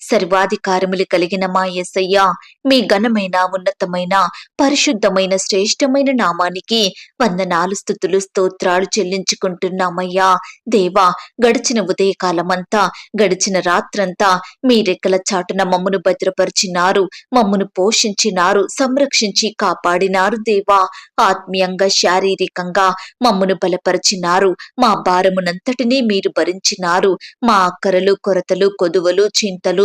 సర్వాధికారములు కలిగిన మా ఎస్సయ్య మీ ఘనమైన ఉన్నతమైన పరిశుద్ధమైన శ్రేష్టమైన నామానికి వందనాలు స్థుతులు స్తోత్రాలు చెల్లించుకుంటున్నామయ్యా. దేవా గడిచిన ఉదయకాలమంతా గడిచిన రాత్రంతా మీ రెక్కల చాటున మమ్మను భద్రపరిచినారు మమ్మను పోషించినారు సంరక్షించి కాపాడినారు దేవా. ఆత్మీయంగా శారీరకంగా మమ్మను బలపరిచినారు మా భారమునంతటినీ మీరు భరించినారు. మా అక్కరలు కొరతలు కొదువలు చింతలు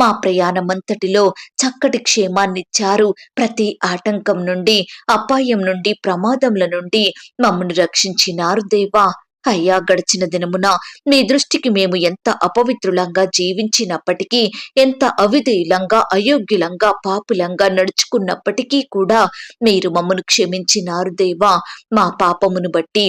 మా ప్రయాణమంతటిలో చక్కటి క్షేమాన్నిచ్చారు. ప్రతి ఆటంకం నుండి అపాయం నుండి ప్రమాదముల నుండి మమ్మను రక్షించినారు దేవా. అయ్యా గడిచిన దినమున మీ దృష్టికి మేము ఎంత అపవిత్రులంగా జీవించినప్పటికీ ఎంత అవిధేయులంగా అయోగ్యులంగా పాపులంగా నడుచుకున్నప్పటికీ కూడా మీరు మమ్మను క్షమించినారు దేవా. మా పాపమును బట్టి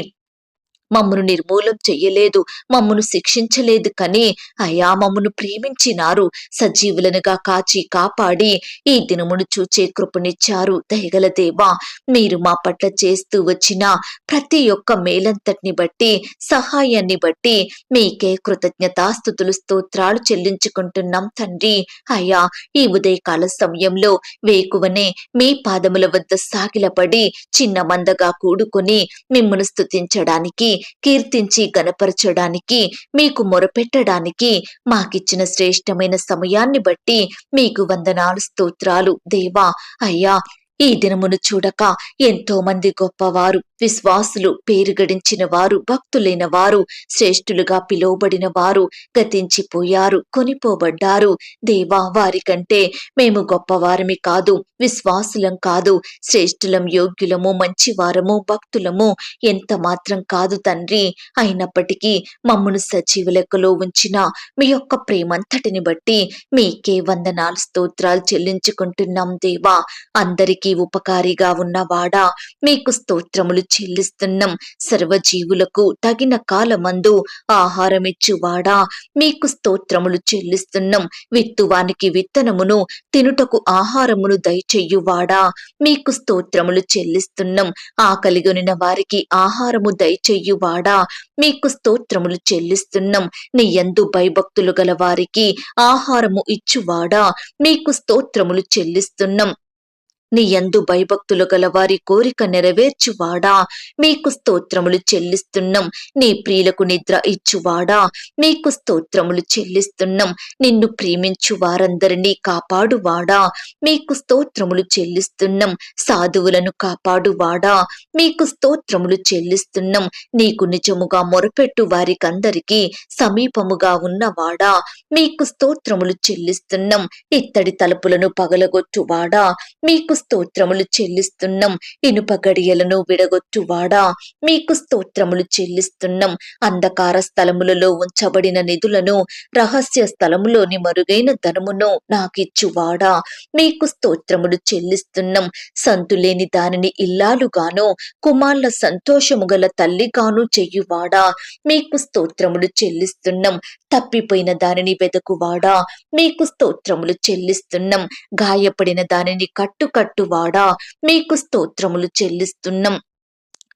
మమ్మను నిర్మూలం చెయ్యలేదు మమ్మను శిక్షించలేదు కానీ. అయా మమ్మను ప్రేమించినారు. సజీవులనుగా కాచి కాపాడి ఈ దినమును చూచే కృపనిచ్చారు. దయగల దేవా మీరు మా పట్ల చేస్తూ వచ్చిన ప్రతి ఒక్క మేలంతటిని బట్టి సహాయాన్ని బట్టి మీకే కృతజ్ఞతాస్థుతులు స్తోత్రాలు చెల్లించుకుంటున్నాం తండ్రి. అయా ఈ ఉదయకాల సమయంలో వేకువనే మీ పాదముల వద్ద సాగిలపడి చిన్న మందగా కూడుకొని మిమ్మను స్తుతించడానికి కీర్తించి గనపరచడానికి మీకు మొరపెట్టడానికి మాకిచ్చిన శ్రేష్టమైన సమయాన్ని బట్టి మీకు వందనాలు స్తోత్రాలు. దేవా అయ్యా ఈ దినమును చూడక ఎంతో మంది గొప్పవారు విశ్వాసులు పేరు గడించిన వారు భక్తులైన వారు శ్రేష్ఠులుగా పిలువబడిన వారు గతించిపోయారు కొనిపోబడ్డారు. దేవా వారికంటే మేము గొప్పవారమి కాదు విశ్వాసులం కాదు శ్రేష్ఠులం యోగ్యులము మంచివారము భక్తులము ఎంత మాత్రం కాదు తండ్రి. అయినప్పటికీ మమ్మను సజీవ లెక్కలో ఉంచిన మీ యొక్క ప్రేమంతటిని బట్టి మీకే వందనాలు స్తోత్రాలు చెల్లించుకుంటున్నాం దేవా. అందరికీ ఉపకారిగా ఉన్నవాడా మీకు స్తోత్రములు చెల్లిస్తున్నాం. సర్వజీవులకు తగిన కాలమందు ఆహారమిచ్చువాడా? మీకు స్తోత్రములు చెల్లిస్తున్నాం. విత్తువానికి విత్తనమును తినుటకు ఆహారమును దయచెయ్యువాడా మీకు స్తోత్రములు చెల్లిస్తున్నాం. ఆకలిగొనిన వారికి ఆహారము దయచెయ్యువాడా మీకు స్తోత్రములు చెల్లిస్తున్నాం. నీ యందు భయభక్తులు గల వారికి ఆహారము ఇచ్చువాడా? మీకు స్తోత్రములు చెల్లిస్తున్నాం. నీ యందు భయభక్తులు గల వారి కోరిక నెరవేర్చువాడా? మీకు స్తోత్రములు చెల్లిస్తున్నాం. నీ ప్రియులకు నిద్ర ఇచ్చువాడా? మీకు స్తోత్రములు చెల్లిస్తున్నాం. నిన్ను ప్రేమించు వారందరినీ కాపాడువాడా? మీకు స్తోత్రములు చెల్లిస్తున్నాం. సాధువులను కాపాడువాడా? మీకు స్తోత్రములు చెల్లిస్తున్నాం. నీకు నిజముగా మొరపెట్టు వారికందరికీ సమీపముగా ఉన్నవాడా? మీకు స్తోత్రములు చెల్లిస్తున్నాం. ఇత్తడి తలుపులను పగలగొట్టువాడా? మీకు స్తోత్రములు చెల్లిస్తున్నాం. ఇనుప గడియలను విడగొట్టువాడా? మీకు స్తోత్రములు చెల్లిస్తున్నాం. అంధకార స్థలములలో ఉంచబడిన నిధులను రహస్య స్థలములోని మరుగైన ధనమును నాకిచ్చువాడా? మీకు స్తోత్రములు చెల్లిస్తున్నాం. సంతులేని దానిని ఇల్లాలుగాను కుమార్ల సంతోషము గల తల్లిగాను చెయ్యువాడా మీకు స్తోత్రములు చెల్లిస్తున్నాం. తప్పిపోయిన దానిని వెదకువాడా? మీకు స్తోత్రములు చెల్లిస్తున్నాం. గాయపడిన దానిని కట్టుకట్టు కట్టుకట్టువాడా మీకు స్తోత్రములు చెల్లిస్తున్నాం.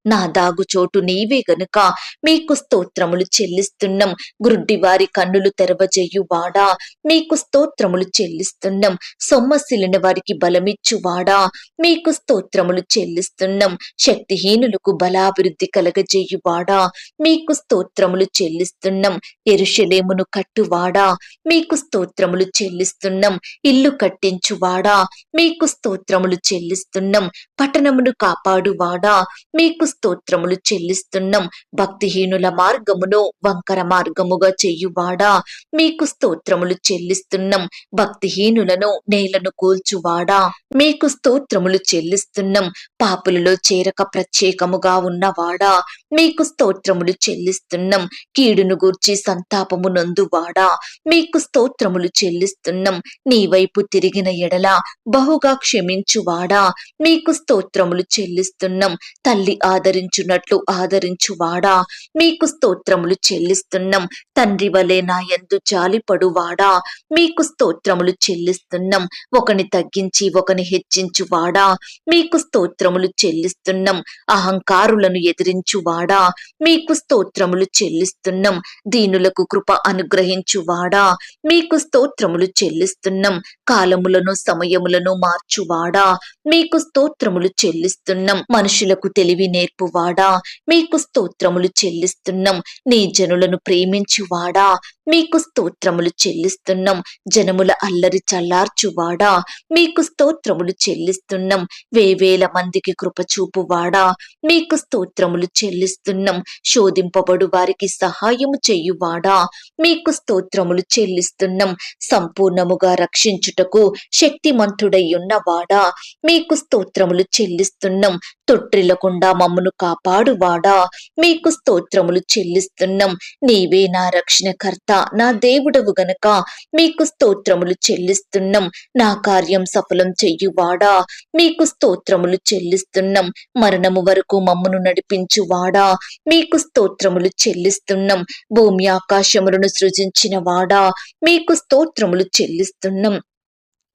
నా దాగుచోటు నీవే గనుక. మీకు స్తోత్రములు చెల్లిస్తున్నాం. గ్రుడ్డివారి కన్నులు తెరవజేయువాడా. మీకు స్తోత్రములు చెల్లిస్తున్నాం. సొమ్మసిలిన వారికి బలమిచ్చువాడా. మీకు స్తోత్రములు చెల్లిస్తున్నాం. శక్తిహీనులకు బలాభివృద్ధి కలగజేయువాడా. మీకు స్తోత్రములు చెల్లిస్తున్నాం. ఎరుషలేమును కట్టువాడా. మీకు స్తోత్రములు చెల్లిస్తున్నాం. ఇల్లు కట్టించువాడా. మీకు స్తోత్రములు చెల్లిస్తున్నాం. పట్టణమును కాపాడువాడా. మీకు స్తోత్రములు చెల్లిస్తున్నాం. భక్తిహీనుల మార్గమును వంకర మార్గముగా చెయ్యువాడా మీకు స్తోత్రములు చెల్లిస్తున్నాం. భక్తిహీనులను నేలను కూల్చువాడా? మీకు స్తోత్రములు చెల్లిస్తున్నాం. పాపులలో చేరక ప్రత్యేకముగా ఉన్నవాడా? మీకు స్తోత్రములు చెల్లిస్తున్నాం. కీడును గూర్చి సంతాపము నందువాడా? మీకు స్తోత్రములు చెల్లిస్తున్నాం. నీ వైపు తిరిగిన ఎడల బహుగా క్షమించువాడా? మీకు స్తోత్రములు చెల్లిస్తున్నాం. తల్లి ఆదరించున్నట్లు ఆదరించువాడా? మీకు స్తోత్రములు చెల్లిస్తున్నాం. తండ్రి వలె నా ఎందు జాలిపడువాడా? మీకు స్తోత్రములు చెల్లిస్తున్నాం. ఒకని తగ్గించి ఒకని హెచ్చించువాడా? మీకు స్తోత్రములు చెల్లిస్తున్నాం. అహంకారులను ఎదిరించువాడా? మీకు స్తోత్రములు చెల్లిస్తున్నాం. దీనులకు కృప అనుగ్రహించువాడా? మీకు స్తోత్రములు చెల్లిస్తున్నాం. కాలములను సమయములను మార్చువాడా? మీకు స్తోత్రములు చెల్లిస్తున్నాం. మనుషులకు తెలివి నేర్పువాడా మీకు స్తోత్రములు చెల్లిస్తున్నాం. నీ జనులను ప్రేమించువాడా? మీకు స్తోత్రములు చెల్లిస్తున్నాం. జనముల అల్లరి చల్లార్చువాడా? మీకు స్తోత్రములు చెల్లిస్తున్నాం. వేవేల మందికి కృపచూపువాడా మీకు స్తోత్రములు చెల్లిస్తున్నాం. శోధింపబడు వారికి సహాయము చెయ్యువాడా మీకు స్తోత్రములు చెల్లిస్తున్నాం. సంపూర్ణముగా రక్షించుటకు శక్తిమంతుడై ఉన్నవాడా? మీకు స్తోత్రములు చెల్లిస్తున్నాం. తొట్టిల్లకుండా మమ్మను కాపాడువాడా? మీకు స్తోత్రములు చెల్లిస్తున్నాం. నీవే నా రక్షణకర్త నా దేవుడవు గనక. మీకు స్తోత్రములు చెల్లిస్తున్నాం. నా కార్యం సఫలం చెయ్యువాడా మీకు స్తోత్రములు చెల్లిస్తున్నాం. మరణము వరకు మమ్మను నడిపించువాడా? మీకు స్తోత్రములు చెల్లిస్తున్నాం. భూమి ఆకాశములను సృజించిన వాడా మీకు స్తోత్రములు చెల్లిస్తున్నాం.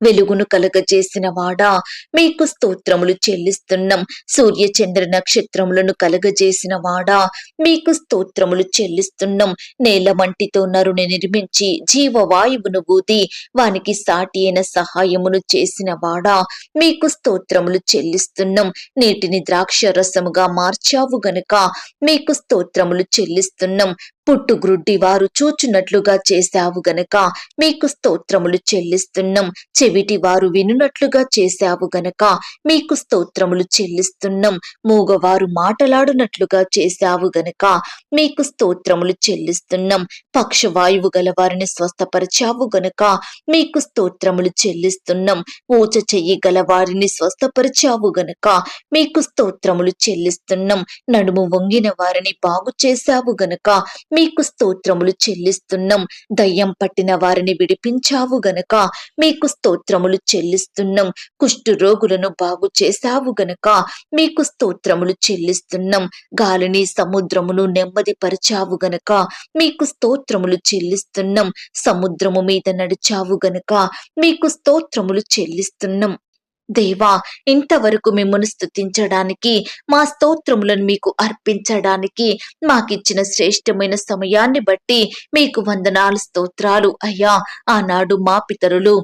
వెలుగును కలగజేసిన వాడా మీకు స్తోత్రములు చెల్లిస్తున్నాం. సూర్య చంద్ర నక్షత్రములను కలగజేసిన వాడా మీకు స్తోత్రములు చెల్లిస్తున్నాం. నేల మంటితో నరుని నిర్మించి జీవవాయువును ఊది వానికి సాటి అయిన సహాయమును చేసిన వాడా మీకు స్తోత్రములు చెల్లిస్తున్నాం. నీటిని ద్రాక్ష రసముగా మార్చావు గనుక మీకు స్తోత్రములు చెల్లిస్తున్నాం. పుట్టుగ్రుడ్డి వారు చూచున్నట్లుగా చేశావు గనక మీకు స్తోత్రములు చెల్లిస్తున్నాం. చెవిటి వారు వినున్నట్లుగా చేశావు గనక మీకు స్తోత్రములు చెల్లిస్తున్నాం. మూగవారు మాటలాడునట్లుగా చేశావు గనక మీకు స్తోత్రములు చెల్లిస్తున్నాం. పక్షవాయువు గల వారిని స్వస్థపరిచావు గనక మీకు స్తోత్రములు చెల్లిస్తున్నాం. ఊచ చెయ్యి గల వారిని స్వస్థపరిచావు గనక మీకు స్తోత్రములు చెల్లిస్తున్నాం. నడుము వంగిన వారిని బాగు చేశావు గనక మీకు స్తోత్రములు చెల్లిస్తున్నాం. దయ్యం పట్టిన వారిని విడిపించావు గనక మీకు స్తోత్రములు చెల్లిస్తున్నాం. కుష్టు రోగులను బాగు చేశావు గనక మీకు స్తోత్రములు చెల్లిస్తున్నాం. గాలిని సముద్రమును నెమ్మది పరిచావు గనక మీకు స్తోత్రములు చెల్లిస్తున్నాం. సముద్రము మీద నడిచావు గనక మీకు స్తోత్రములు చెల్లిస్తున్నాం. దేవా ఇంతవరకు మిమ్మల్ని స్తుతించడానికి మా స్తోత్రములను మీకు అర్పించడానికి మాకిచ్చిన శ్రేష్టమైన సమయాన్ని బట్టి మీకు వందనాలు స్తోత్రాలు. అయ్యా ఆనాడు మా పితరులు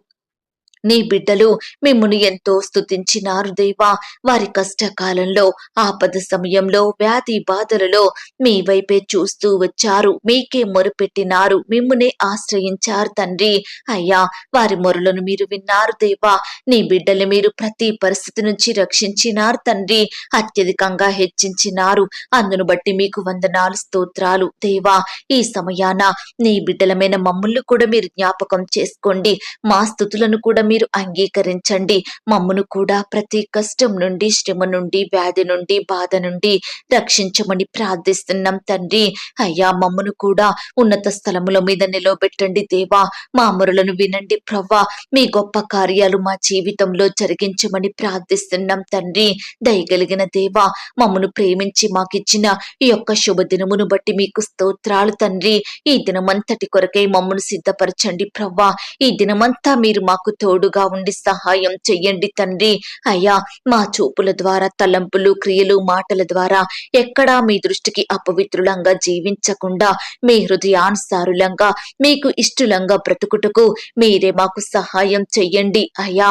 నీ బిడ్డలు మిమ్మును ఎంతో స్తుతించినారు దేవా. వారి కష్టకాలంలో ఆపద సమయంలో వ్యాధి బాధలలో మీ వైపే చూస్తూ వచ్చారు. మీకే మొరుపెట్టినారు. మిమ్మునే ఆశ్రయించారు తండ్రి. అయ్యా వారి మొరలను మీరు విన్నారు దేవా. నీ బిడ్డలు మీరు ప్రతి పరిస్థితి నుంచి రక్షించినారు తండ్రి. అత్యధికంగా హెచ్చించినారు. అందును బట్టి మీకు వందనాలు స్తోత్రాలు. దేవా ఈ సమయాన నీ బిడ్డలమైన మమ్ములను కూడా మీరు జ్ఞాపకం చేసుకోండి. మా స్థుతులను కూడా మీరు అంగీకరించండి. మమ్మను కూడా ప్రతి కష్టం నుండి శ్రమ నుండి వ్యాధి నుండి బాధ నుండి రక్షించమని ప్రార్థిస్తున్నాం తండ్రి. అయ్యా మమ్మును కూడా ఉన్నత స్థలముల మీద నిలవబెట్టండి దేవా. మా అమరులను వినండి ప్రవ్వా. మీ గొప్ప కార్యాలు మా జీవితంలో జరిగించమని ప్రార్థిస్తున్నాం తండ్రి. దయగలిగిన దేవా మమ్మను ప్రేమించి మాకిచ్చిన ఈ యొక్క శుభదినమును బట్టి మీకు స్తోత్రాలు తండ్రి. ఈ దినమంతటి కొరకై మమ్మను సిద్ధపరచండి ప్రవ్వా. ఈ దినమంతా మీరు మాకు తోడుగా ఉండి సహాయం చెయ్యండి తండ్రి. అయ్యా మా చూపుల ద్వారా తలంపులు క్రియలు మాటల ద్వారా ఎక్కడా మీ దృష్టికి అపవిత్రులంగా జీవించకుండా మీ హృదయానుసారులంగా మీకు ఇష్టలంగా బ్రతుకుటకు మీరే మాకు సహాయం చెయ్యండి. అయ్యా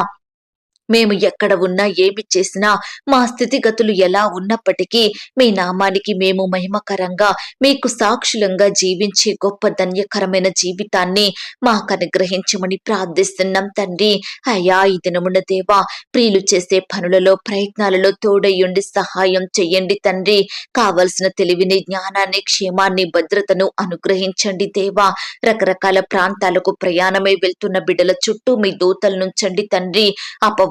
మేము ఎక్కడ ఉన్నా ఏమి చేసినా మా స్థితిగతులు ఎలా ఉన్నప్పటికీ మీ నామానికి మేము మహిమకరంగా మీకు సాక్షులంగా జీవించే గొప్ప ధన్యకరమైన జీవితాన్ని మాకు అనుగ్రహించమని ప్రార్థిస్తున్నాం తండ్రి. అయ్యా ఈ దినమున దేవా ప్రియులు చేసే పనులలో ప్రయత్నాలలో తోడయ్యుండి సహాయం చెయ్యండి తండ్రి. కావలసిన తెలివిని జ్ఞానాన్ని క్షేమాన్ని భద్రతను అనుగ్రహించండి దేవా. రకరకాల ప్రాంతాలకు ప్రయాణమై వెళ్తున్న బిడ్డల చుట్టూ మీ దూతల నుంచండి తండ్రి.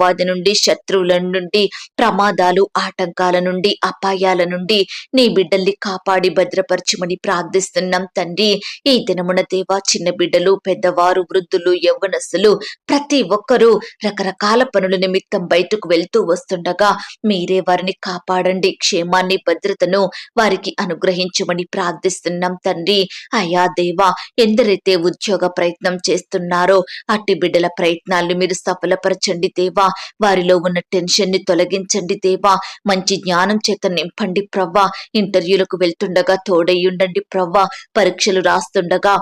బాధ నుండి శత్రువుల నుండి ప్రమాదాలు ఆటంకాల నుండి అపాయాల నుండి నీ బిడ్డల్ని కాపాడి భద్రపరచమని ప్రార్థిస్తున్నాం తండ్రి. ఈ దినమున దేవా చిన్న బిడ్డలు పెద్దవారు వృద్ధులు యవ్వనస్సులు ప్రతి ఒక్కరూ రకరకాల పనుల నిమిత్తం బయటకు వెళ్తూ వస్తుండగా మీరే వారిని కాపాడండి. క్షేమాన్ని భద్రతను వారికి అనుగ్రహించమని ప్రార్థిస్తున్నాం తండ్రి. అయా దేవా ఎందరైతే ఉద్యోగ ప్రయత్నం చేస్తున్నారో అట్టి బిడ్డల ప్రయత్నాలను మీరు సఫలపరచండి దేవా. వారిలో ఉన్న టెన్షన్ని తొలగించండి దేవా. మంచి జ్ఞానం చేత నింపండి ప్రవ్వా. ఇంటర్వ్యూలకు వెళ్తుండగా తోడయ్యుండండి ప్రవ్వా. పరీక్షలు రాస్తుండగా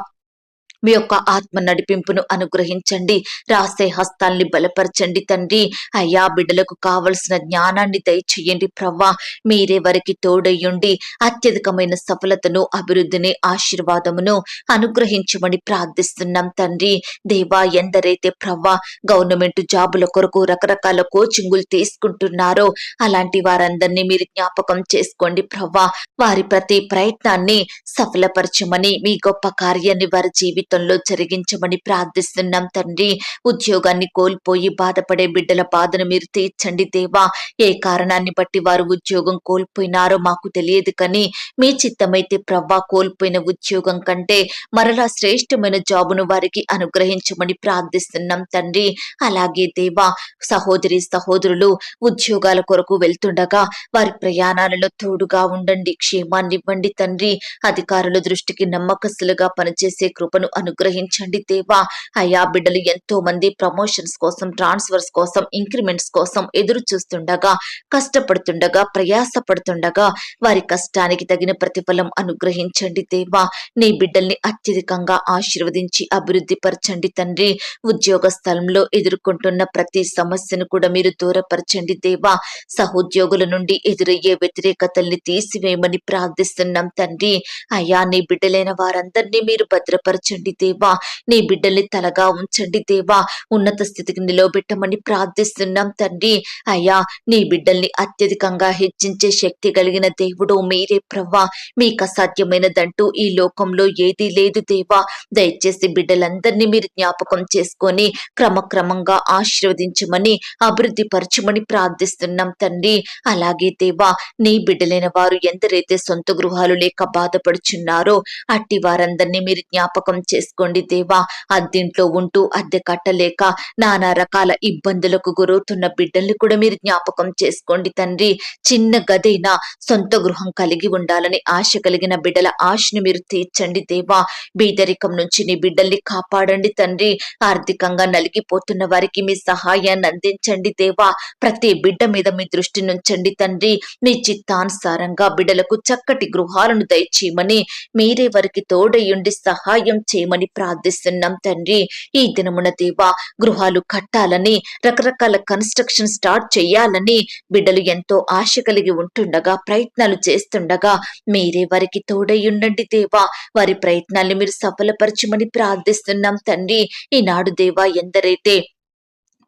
మీ యొక్క ఆత్మ నడిపింపును అనుగ్రహించండి. రాసే హస్తాల్ని బలపరచండి తండ్రి. అయ్యా బిడ్డలకు కావలసిన జ్ఞానాన్ని దయచేయండి ప్రవ్వా. మీరే వారికి తోడయ్యుండి అత్యధికమైన సఫలతను అభివృద్ధిని ఆశీర్వాదమును అనుగ్రహించమని ప్రార్థిస్తున్నాం తండ్రి. దేవా ఎందరైతే ప్రవ్వా గవర్నమెంట్ జాబుల కొరకు రకరకాల కోచింగులు తీసుకుంటున్నారో అలాంటి వారందరినీ మీరు జ్ఞాపకం చేసుకోండి ప్రవ్వా. వారి ప్రతి ప్రయత్నాన్ని సఫలపరచమని మీ గొప్ప కార్యాన్ని వారి జీవితంలో జరిగించమని ప్రార్థిస్తున్నాం తండ్రి. ఉద్యోగాన్ని కోల్పోయి బాధపడే బిడ్డల బాధను మీరు తీర్చండి దేవా. ఏ కారణాన్ని బట్టి వారు ఉద్యోగం కోల్పోయినారో మాకు తెలియదు కానీ మీ చిత్తమైతే ప్రవ్వా కోల్పోయిన ఉద్యోగం కంటే మరలా శ్రేష్టమైన జాబును వారికి అనుగ్రహించమని ప్రార్థిస్తున్నాం తండ్రి. అలాగే దేవా సహోదరి సహోదరులు ఉద్యోగాల కొరకు వెళ్తుండగా వారి ప్రయాణాలలో తోడుగా ఉండండి క్షేమాన్ని ఇవ్వండి తండ్రి. అధికారుల దృష్టికి నమ్మకస్తులుగా పనిచేసే కృపను అనుగ్రహించండి దేవా. అయా బిడ్డలు ఎంతో మంది ప్రమోషన్స్ కోసం ట్రాన్స్ఫర్స్ కోసం ఇంక్రిమెంట్స్ కోసం ఎదురు చూస్తుండగా కష్టపడుతుండగా ప్రయాస పడుతుండగా వారి కష్టానికి తగిన ప్రతిఫలం అనుగ్రహించండి దేవా. నీ బిడ్డల్ని అత్యధికంగా ఆశీర్వదించి అభివృద్ధి పరచండి తండ్రి. ఉద్యోగ స్థలంలో ఎదుర్కొంటున్న ప్రతి సమస్యను కూడా మీరు దూరపరచండి దేవా. సహోద్యోగుల నుండి ఎదురయ్యే వ్యతిరేకతల్ని తీసివేయమని ప్రార్థిస్తున్నాం తండ్రి. అయ్యా నీ బిడ్డలైన వారందరినీ మీరు భద్రపరచండి దేవా నీ బిడ్డల్ని తలగా ఉంచండి దేవా. ఉన్నత స్థితికి నిలవబెట్టమని ప్రార్థిస్తున్నాం తండ్రి. అయ్యా నీ బిడ్డల్ని అత్యధికంగా హెచ్చించే శక్తి కలిగిన దేవుడు మీరే ప్రవ్వా. మీకు అసాధ్యమైనదంటూ ఈ లోకంలో ఏదీ లేదు దేవా. దయచేసి బిడ్డలందరినీ మీరు జ్ఞాపకం చేసుకొని క్రమక్రమంగా ఆశీర్వదించమని అభివృద్ధి పరచమని ప్రార్థిస్తున్నాం తండ్రి. అలాగే దేవా నీ బిడ్డలైన వారు ఎందరైతే సొంత గృహాలు లేక బాధపడుచున్నారో అట్టి వారందరినీ మీరు జ్ఞాపకం చేసుకోండి దేవా. అద్దెంట్లో ఉంటూ అద్దె కట్టలేక నానా రకాల ఇబ్బందులకు గురవుతున్న బిడ్డల్ని కూడా మీరు జ్ఞాపకం చేసుకోండి తండ్రి. చిన్న గదైనా సొంత గృహం కలిగి ఉండాలని ఆశ కలిగిన బిడ్డల ఆశని మీరు తీర్చండి దేవా. బీదరికం నుంచి నీ బిడ్డల్ని కాపాడండి తండ్రి. ఆర్థికంగా నలిగిపోతున్న వారికి మీ సహాయాన్ని అందించండి దేవా. ప్రతి బిడ్డ మీద మీ దృష్టి నుంచండి తండ్రి. మీ చిత్తానుసారంగా బిడ్డలకు చక్కటి గృహాలను దయచేయమని మీరే వారికి తోడయుండి సహాయం చేయమని ప్రార్థిస్తున్నాం తండ్రి. ఈ దినమున దేవా గృహాలు కట్టాలని రకరకాల కన్స్ట్రక్షన్ స్టార్ట్ చేయాలని బిడ్డలు ఎంతో ఆశ కలిగి ఉంటుండగా ప్రయత్నాలు చేస్తుండగా మీరే వారికి తోడయ్యుండండి దేవా. వారి ప్రయత్నాల్ని మీరు సఫలపరచమని ప్రార్థిస్తున్నాం తండ్రి. ఈనాడు దేవా ఎందరైతే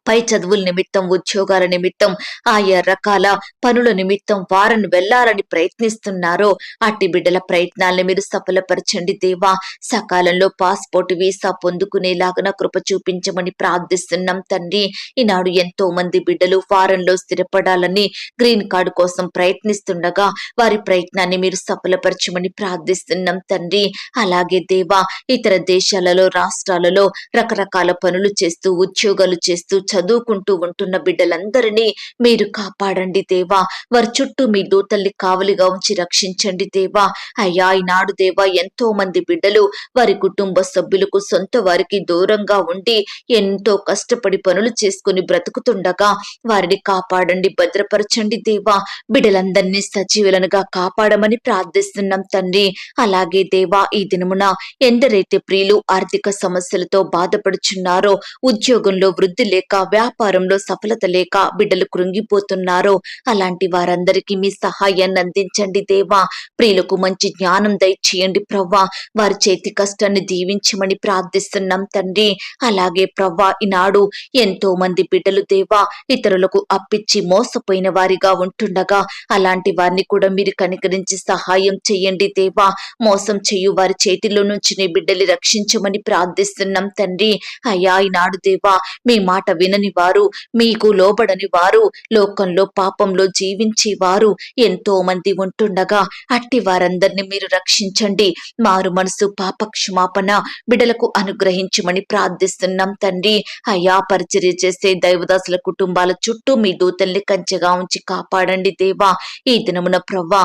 పై చదువుల నిమిత్తం ఉద్యోగాల నిమిత్తం ఆయా రకాల పనుల నిమిత్తం వారిని వెళ్ళాలని ప్రయత్నిస్తున్నారో అట్టి బిడ్డల ప్రయత్నాల్ని మీరు సఫలపరచండి దేవా. సకాలంలో పాస్పోర్ట్ వీసా పొందుకునేలాగా కృప చూపించమని ప్రార్థిస్తున్నాం తండ్రి ఈనాడు ఎంతో మంది బిడ్డలు ఫారెన్లో స్థిరపడాలని గ్రీన్ కార్డు కోసం ప్రయత్నిస్తుండగా వారి ప్రయత్నాన్ని మీరు సఫలపరచమని ప్రార్థిస్తున్నాం తండ్రి అలాగే దేవా ఇతర దేశాలలో రాష్ట్రాలలో రకరకాల పనులు చేస్తూ ఉద్యోగాలు చేస్తూ చదువుకుంటూ ఉంటున్న బిడ్డలందరినీ మీరు కాపాడండి దేవా. వారి చుట్టూ మీ దూతల్ని కావలిగా ఉంచి రక్షించండి దేవా. అయ్యా ఈనాడు దేవా ఎంతో మంది బిడ్డలు వారి కుటుంబ సభ్యులకు సొంత వారికి దూరంగా ఉండి ఎంతో కష్టపడి పనులు చేసుకుని బ్రతుకుతుండగా వారిని కాపాడండి భద్రపరచండి దేవా. బిడ్డలందరినీ సజీవులనుగా కాపాడమని ప్రార్థిస్తున్నాం తండ్రి. అలాగే దేవా ఈ దినమున ఎందరైతే ప్రియులు ఆర్థిక సమస్యలతో బాధపడుచున్నారో ఉద్యోగంలో వృద్ధి లేక వ్యాపారంలో సఫలత లేక బిడ్డలు కృంగిపోతున్నారో అలాంటి వారందరికీ మీ సహాయాన్ని అందించండి దేవా. ప్రియులకు మంచి జ్ఞానం దయచేయండి ప్రవ్వా. వారి చేతి కష్టాన్ని దీవించమని ప్రార్థిస్తున్నాం తండ్రి. అలాగే ప్రవ్వా ఈనాడు ఎంతో మంది బిడ్డలు దేవా ఇతరులకు అప్పిచ్చి మోసపోయిన వారిగా ఉంటుండగా అలాంటి వారిని కూడా మీరు కనికరించి సహాయం చేయండి దేవా. మోసం చేయు వారి చేతిలో నుంచి నీ బిడ్డలు రక్షించమని ప్రార్థిస్తున్నాం తండ్రి. అయ్యా ఈనాడు దేవా మీ మాట విన వినని వారు మీకు లోబడని వారు లోకంలో పాపంలో జీవించే వారు ఎంతో మంది ఉంటుండగా అట్టి వారందరిని మీరు రక్షించండి. మారు మనసు పాపక్షమాపణ బిడలకు అనుగ్రహించమని ప్రార్థిస్తున్నాం తండ్రి. అయ్యా పరిచర్య చేసే దైవదాసుల కుటుంబాల చుట్టూ మీ దూతల్ని కంచెగా ఉంచి కాపాడండి దేవా. ఈ దినమున ప్రవ్వా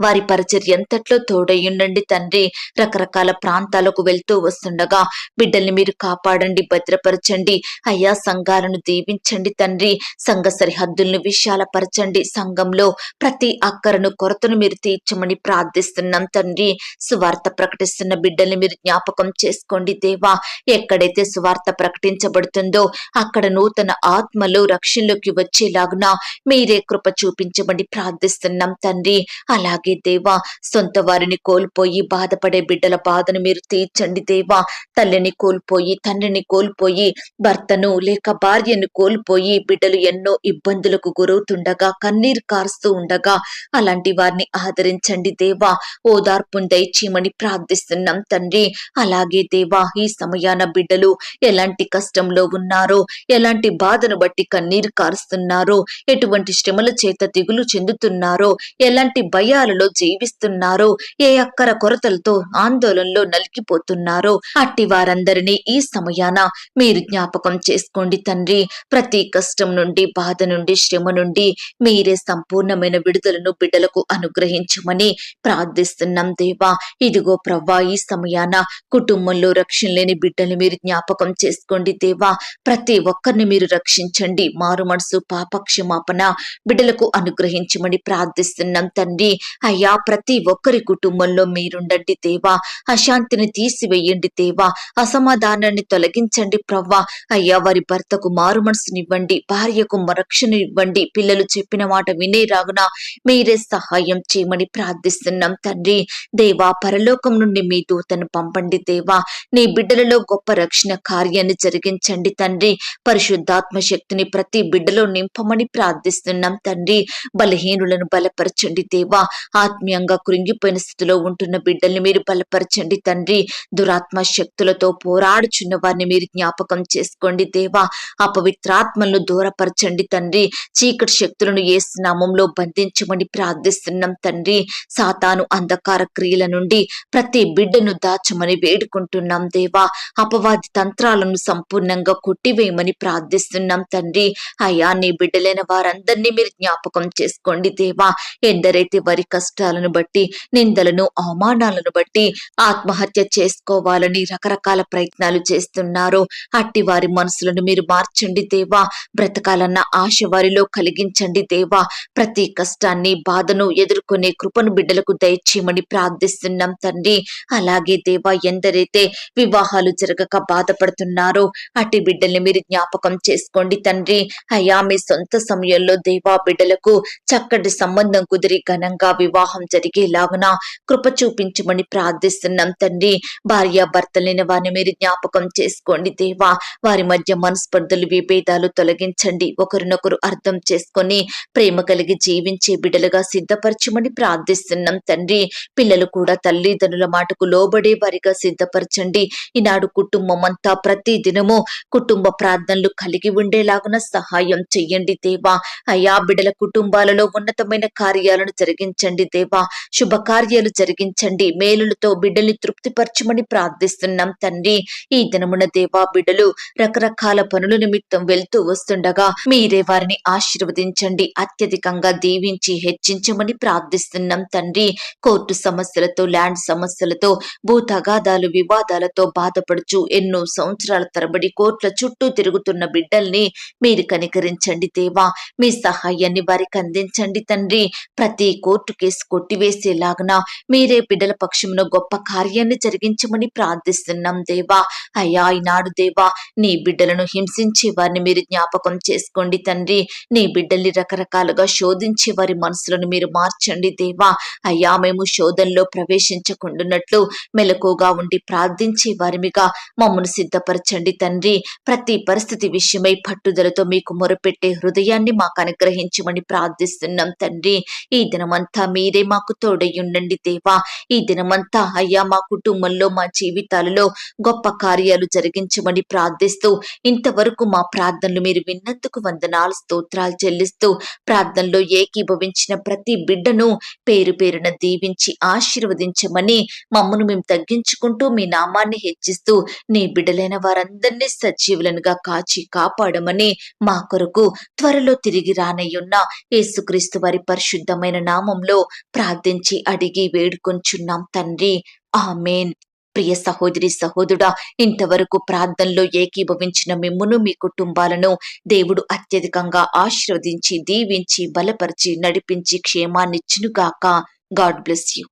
వారి పరిచర్య ఎంతట్లో తోడయ్యుండండి తండ్రి. రకరకాల ప్రాంతాలకు వెళ్తూ వస్తుండగా బిడ్డల్ని మీరు కాపాడండి భద్రపరచండి. అయ్యా సంఘాలను దీవించండి తండ్రి. సంఘ సరిహద్దులను విశాలపరచండి. సంఘంలో ప్రతి అక్కరను కొరతను మీరు తీర్చమని ప్రార్థిస్తున్నాం తండ్రి. సువార్త ప్రకటిస్తున్న బిడ్డల్ని మీరు జ్ఞాపకం చేసుకోండి దేవా. ఎక్కడైతే సువార్త ప్రకటించబడుతుందో అక్కడ నూతన ఆత్మలు రక్షణలోకి వచ్చేలాగున మీరే కృప చూపించమని ప్రార్థిస్తున్నాం తండ్రి. అలాగే దేవా సొంత వారిని కోల్పోయి బాధపడే బిడ్డల బాధను మీరు తీర్చండి దేవా. తల్లిని కోల్పోయి తండ్రిని కోల్పోయి భర్తను లేక భార్యను కోల్పోయి బిడ్డలు ఎన్నో ఇబ్బందులకు గురవుతుండగా కన్నీరు కారుస్తూ ఉండగా అలాంటి వారిని ఆదరించండి దేవా. ఓదార్పును దయచేయమని ప్రార్థిస్తున్నాం తండ్రి. అలాగే దేవా ఈ సమయాన బిడ్డలు ఎలాంటి కష్టంలో ఉన్నారో ఎలాంటి బాధను బట్టి కన్నీరు కారుస్తున్నారో ఎటువంటి శ్రమల చేత దిగులు చెందుతున్నారో ఎలాంటి భయాలు ఆందోళనలో జీవిస్తున్నారో ఏ అక్కర కొరతలతో ఆందోళనలో నలిగిపోతున్నారో అట్టి వారందరినీ ఈ సమయాన మీరు జ్ఞాపకం చేసుకోండి తండ్రి. ప్రతి కష్టం నుండి బాధ నుండి శ్రమ నుండి మీరే సంపూర్ణమైన విడుదలను బిడ్డలకు అనుగ్రహించమని ప్రార్థిస్తున్నాం దేవా. ఇదిగో ప్రవ్వా ఈ సమయాన కుటుంబంలో రక్షణ లేని బిడ్డలు మీరు జ్ఞాపకం చేసుకోండి దేవా. ప్రతి ఒక్కరిని మీరు రక్షించండి. మారు మనసు పాపక్షమాపణ బిడ్డలకు అనుగ్రహించమని ప్రార్థిస్తున్నాం తండ్రి. అయ్యా ప్రతి ఒక్కరి కుటుంబంలో మీరుండండి దేవా. అశాంతిని తీసివేయండి దేవా. అసమాధానాన్ని తొలగించండి ప్రవ్వా. అయ్యా వారి భర్తకు మారు మనసునివ్వండి భార్యకు రక్షణ ఇవ్వండి పిల్లలు చెప్పిన మాట వినే రాగున మీరే సహాయం చేయమని ప్రార్థిస్తున్నాం తండ్రి. దేవా పరలోకం నుండి మీ దూతను పంపండి దేవా. నీ బిడ్డలలో గొప్ప రక్షణ కార్యాన్ని జరిగించండి తండ్రి. పరిశుద్ధాత్మ శక్తిని ప్రతి బిడ్డలో నింపమని ప్రార్థిస్తున్నాం తండ్రి. బలహీనులను బలపరచండి దేవా. ఆత్మీయంగా కృంగిపోయిన స్థితిలో ఉంటున్న బిడ్డల్ని మీరు బలపరచండి తండ్రి. దురాత్మ శక్తులతో పోరాడుచున్న వారిని మీరు జ్ఞాపకం చేసుకోండి దేవా. అపవిత్రాత్మలను దూరపరచండి తండ్రి. చీకటి శక్తులను ఏ నామంలో బంధించమని ప్రార్థిస్తున్నాం తండ్రి. సాతాను అంధకార క్రియల నుండి ప్రతి బిడ్డను దాచమని వేడుకుంటున్నాం దేవా. అపవాది తంత్రాలను సంపూర్ణంగా కొట్టివేయమని ప్రార్థిస్తున్నాం తండ్రి. అయ్యా నీ బిడ్డలైన వారందరినీ మీరు జ్ఞాపకం చేసుకోండి దేవా. ఎందరైతే వారి కష్టాలను బట్టి నిందలను అవమానాలను బట్టి ఆత్మహత్య చేసుకోవాలని రకరకాల ప్రయత్నాలు చేస్తున్నారు. అట్టి వారి మనసులను మీరు మార్చండి దేవా. బ్రతకాలన్న ఆశ వారిలో కలిగించండి దేవా. ప్రతి కష్టాన్ని బాధను ఎదుర్కొనే కృపను బిడ్డలకు దయచేయమని ప్రార్థిస్తున్నాం తండ్రి. అలాగే దేవా ఎందరైతే వివాహాలు జరగక బాధపడుతున్నారో అట్టి బిడ్డల్ని మీరు జ్ఞాపకం చేసుకోండి తండ్రి. అయ్యా మీ సొంత సమయంలో దేవా బిడ్డలకు చక్కటి సంబంధం కుదిరి ఘనంగా వివాహం వివాహం జరిగేలాగున కృప చూపించమని ప్రార్థిస్తున్నాం తండ్రి. భార్య భర్తలైన వారిని మీరు జ్ఞాపకం చేసుకోండి దేవా. వారి మధ్య మనస్పర్ధలు విభేదాలు తొలగించండి. ఒకరినొకరు అర్థం చేసుకొని ప్రేమ కలిగి జీవించే బిడ్డలుగా సిద్ధపరచమని ప్రార్థిస్తున్నాం తండ్రి. పిల్లలు కూడా తల్లిదండ్రుల మాటకు లోబడే వారిగా సిద్ధపరచండి. ఈనాడు కుటుంబం అంతా ప్రతి దినము కుటుంబ ప్రార్థనలు కలిగి ఉండేలాగున సహాయం చెయ్యండి దేవా. అయా బిడ్డల కుటుంబాలలో ఉన్నతమైన కార్యాలను జరిగించండి దేవా. శుభకార్యాలు జరిగించండి. మేలులతో బిడ్డల్ని తృప్తిపరచమని ప్రార్థిస్తున్నాం తండ్రి. ఈ దినమున దేవా బిడ్డలు రకరకాల పనుల నిమిత్తం వెళ్తూ వస్తుండగా మీరే వారిని ఆశీర్వదించండి. అత్యధికంగా దీవించి హెచ్చించమని ప్రార్థిస్తున్నాం తండ్రి. కోర్టు సమస్యలతో ల్యాండ్ సమస్యలతో భూ తగాదాలు వివాదాలతో బాధపడుచు ఎన్నో సంవత్సరాల తరబడి కోర్టుల చుట్టూ తిరుగుతున్న బిడ్డల్ని మీరు కనికరించండి దేవా. మీ సహాయాన్ని వారికి అందించండి తండ్రి. ప్రతి కోర్టు కేసు డార్క్నెస్ కొట్టివేసేలాగన మీరే బిడ్డల పక్షమున గొప్ప కార్యాన్ని జరిగించమని ప్రార్థిస్తున్నాం దేవా. అయ్యా ఈనాడు దేవా నీ బిడ్డలను హింసించే వారిని మీరు జ్ఞాపకం చేసుకోండి తండ్రి. నీ బిడ్డల్ని రకరకాలుగా శోధించే వారి మనసులను మీరు మార్చండి దేవా. అయ్యా మేము శోధనలో ప్రవేశించకుండానట్లు మెలకుగా ఉండి ప్రార్థించే వారిమిగా మమ్మను సిద్ధపరచండి తండ్రి. ప్రతి పరిస్థితి విషయమై పట్టుదలతో మీకు మొరపెట్టే హృదయాన్ని మాకు అనుగ్రహించమని ప్రార్థిస్తున్నాం తండ్రి. ఈ దినమంతా మీరే మాకు తోడై దేవా. ఈ దినమంతా అయ్యా మా కుటుంబంలో మా జీవితాలలో గొప్ప కార్యాలు జరిగించమని ప్రార్థిస్తూ ఇంతవరకు మా ప్రార్థనలు మీరు విన్నందుకు వందనాలు స్తోత్రాలు చెల్లిస్తూ ప్రార్థనలో ఏకీభవించిన ప్రతి బిడ్డను పేరు పేరున దీవించి ఆశీర్వదించమని మమ్మను మేము తగ్గించుకుంటూ మీ నామాన్ని హెచ్చిస్తూ నీ బిడ్డలైన వారందరినీ సజీవులనుగా కాచి కాపాడమని మా కొరకు త్వరలో తిరిగి రానయ్యున్న యేసుక్రీస్తు వారి పరిశుద్ధమైన నామంలో ప్రార్థించి అడిగి వేడుకొంచున్నాం తండ్రి. ఆమెన్. ప్రియ సహోదరి సహోదరుడా ఇంతవరకు ప్రార్థనలో ఏకీభవించిన మిమ్మును మీ కుటుంబాలను దేవుడు అత్యధికంగా ఆశీర్వదించి దీవించి బలపరిచి నడిపించి క్షేమాన్నిచ్చునుగాక. God bless you.